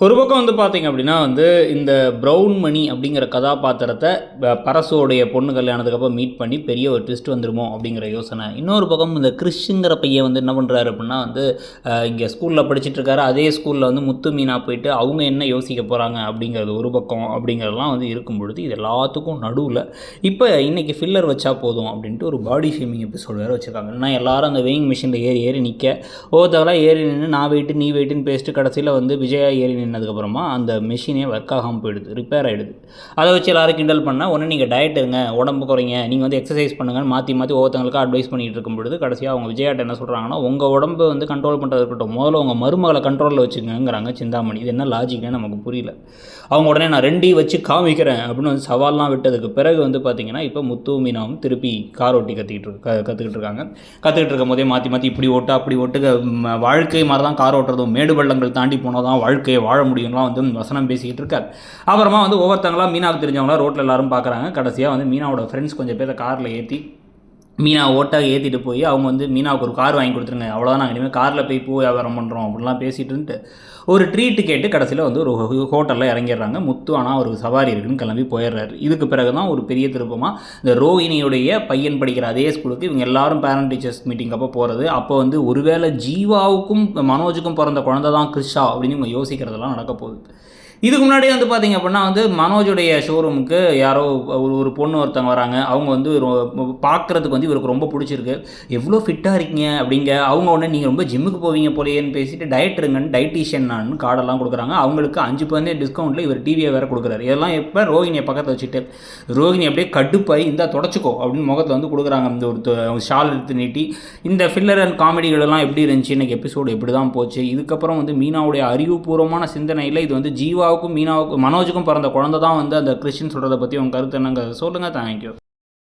ஒரு பக்கம் வந்து பார்த்தீங்க அப்படின்னா வந்து இந்த ப்ரௌன் மணி அப்படிங்கிற கதாபாத்திரத்தை ப- பரசுவோடைய பொண்ணு கல்யாணத்துக்கப்புறம் மீட் பண்ணி பெரிய ஒரு ட்விஸ்ட் வந்துருமோ அப்படிங்கிற யோசனை. இன்னொரு பக்கம் இந்த கிறிஷுங்கிற பையன் வந்து என்ன பண்ணுறாரு அப்படின்னா வந்து இங்கே ஸ்கூலில் படிச்சுட்ருக்காரு அதே ஸ்கூலில் வந்து முத்து மீனா போயிட்டு அவங்க என்ன யோசிக்க போகிறாங்க அப்படிங்கிறது ஒரு பக்கம் அப்படிங்கிறதெல்லாம் வந்து இருக்கும் பொழுது இது எல்லாத்துக்கும் நடுவில் இப்போ இன்றைக்கி ஃபில்லர் வச்சா போதும் அப்படின்ட்டு ஒரு பாடி ஷேமிங் எபிசோடு வேறு வச்சுருக்காங்க. ஏன்னா எல்லாரும் அந்த வெயிங் மிஷினில் ஏறி ஏறி நிற்க ஒவ்வொருத்தவெல்லாம் ஏறி நின்று நான் வெயிட்டு நீ வெயிட்டுன்னு பேசிட்டு கடைசியில் வந்து விஜயா ஏறி நின்று நின்னதுக்கப்புறமா அந்த மிஷினே ஒர்க் ஆகாமல் போயிடுது ரிப்பேர் ஆகிடுது அதை வச்சு எல்லாரும் கிண்டல் பண்ணால் ஒன்று நீங்கள் டயட் இருங்க உடம்பு குறைங்க நீங்கள் வந்து எக்ஸசைஸ் பண்ணுங்கன்னு மாற்றி மாற்றி ஒவ்வொருத்தங்களுக்கு அட்வைஸ் பண்ணிகிட்டு இருக்கும் பொழுது கடைசியாக அவங்க விஜயாட்ட என்ன சொல்கிறாங்கன்னா உங்கள் உடம்பு வந்து கண்ட்ரோல் பண்ணுறது இருக்கட்டும் முதல்ல உங்கள் மருமகளை கண்ட்ரோலில் வச்சுக்கோங்கிறாங்க சிந்தாமணி. இது என்ன லாஜிக்னே நமக்கு புரியல. அவங்க உடனே நான் ரெண்டையும் வச்சு காமிக்கிறேன் அப்படின்னு வந்து சவால்லாம் விட்டதுக்கு பிறகு வந்து பார்த்தீங்கன்னா இப்போ முத்து மீனாவும் திருப்பி கார் ஓட்டி கற்றுக்கிட்டு க- கற்றுக்கிட்டு இருக்காங்க. கற்றுக்கிட்டு இருக்கும் போதே மாற்றி மாற்றி இப்படி ஓட்டு அப்படி ஓட்டு வாழ்க்கை மாதிரி தான் கார் ஓட்டுறதும் மேடு பள்ளங்கள் தாண்டி போனால் தான் வாழ்க்கையை வாழ முடியும்லாம் வந்து வசனம் பேசிக்கிட்டு இருக்கார் அப்புறமா வந்து ஒவ்வொருத்தங்களாம் மீனாவுக்கு தெரிஞ்சவங்களாம் ரோட்டில் எல்லாரும் பார்க்குறாங்க. கடைசியாக வந்து மீனாவோட ஃப்ரெண்ட்ஸ் கொஞ்சம் பேரை காரில் ஏற்றி மீனா ஓட்டாக ஏற்றிட்டு போய் அவங்க வந்து மீனாவுக்கு ஒரு கார் வாங்கி கொடுத்துருங்க அவ்வளோதான் நாங்கள் இனிமேல் காரில் போய் பூ வியாபாரம் பண்ணுறோம் அப்படிலாம் பேசிகிட்டு இருந்துட்டு ஒரு ட்ரீட்டு கேட்டு கடைசியில் வந்து ஒரு ஹோட்டலில் இறங்கிடுறாங்க. முத்து ஆனால் ஒரு சவாரி இருக்குன்னு கிளம்பி போயிடுறாரு. இதுக்கு பிறகு தான் ஒரு பெரிய திருப்பமாக இந்த ரோஹிணியுடைய பையன் படிக்கிற அதே ஸ்கூலுக்கு இவங்க எல்லாரும் பேரண்ட் டீச்சர்ஸ் மீட்டிங் அப்போ போகிறது அப்போ வந்து ஒருவேளை ஜீவாவுக்கும் மனோஜுக்கும் பிறந்த குழந்தை தான் கிருஷா அப்படின்னு இவங்க யோசிக்கிறதெல்லாம் நடக்க போகுது. இதுக்கு முன்னாடியே வந்து பார்த்தீங்க அப்படின்னா வந்து மனோஜுடைய ஷோரூமுக்கு யாரோ ஒரு ஒரு பொண்ணு ஒருத்தவங்க வராங்க. அவங்க வந்து பார்க்குறதுக்கு வந்து இவருக்கு ரொம்ப பிடிச்சிருக்கு. எவ்வளோ ஃபிட்டாக இருக்கீங்க? அப்படிங்க. அவங்க உடனே நீங்கள் ரொம்ப ஜிம்முக்கு போவீங்க போலேன்னு பேசிட்டு டயட் இருங்கன்னு டயட்டிஷியன் நான் கார்டெல்லாம் கொடுக்குறாங்க. அவங்களுக்கு அஞ்சு பர்சன்டேஜ் டிஸ்கவுண்ட்டில் இவர் டிவியை வேறு கொடுக்குறாரு. இதெல்லாம் எப்போ ரோஹினியை பக்கத்தில் வச்சுட்டு ரோஹினி அப்படியே கடுப்பாய் இந்தா தொடச்சிக்கோ அப்படின்னு முகத்தில் வந்து கொடுக்குறாங்க. இந்த ஒரு ஷால் எடுத்து நீட்டி இந்த ஃபில்லர் அண்ட் காமெடிகளெல்லாம் எப்படி இருந்துச்சு? இன்றைக்கி எபிசோடு எப்படி தான் போச்சு? இதுக்கப்புறம் வந்து மீனாவுடைய அறிவுபூர்வமான சிந்தனையில் இது வந்து ஜீவா ஜீவாவுக்கும் மீனாவுக்கும் மனோஜுக்கும் பிறந்த குழந்தை தான் வந்து அந்த கிறிஸ்டின் சொல்கிறத பற்றி உங்கள் கருத்து என்னங்க சொல்லுங்கள் தேங்க்யூ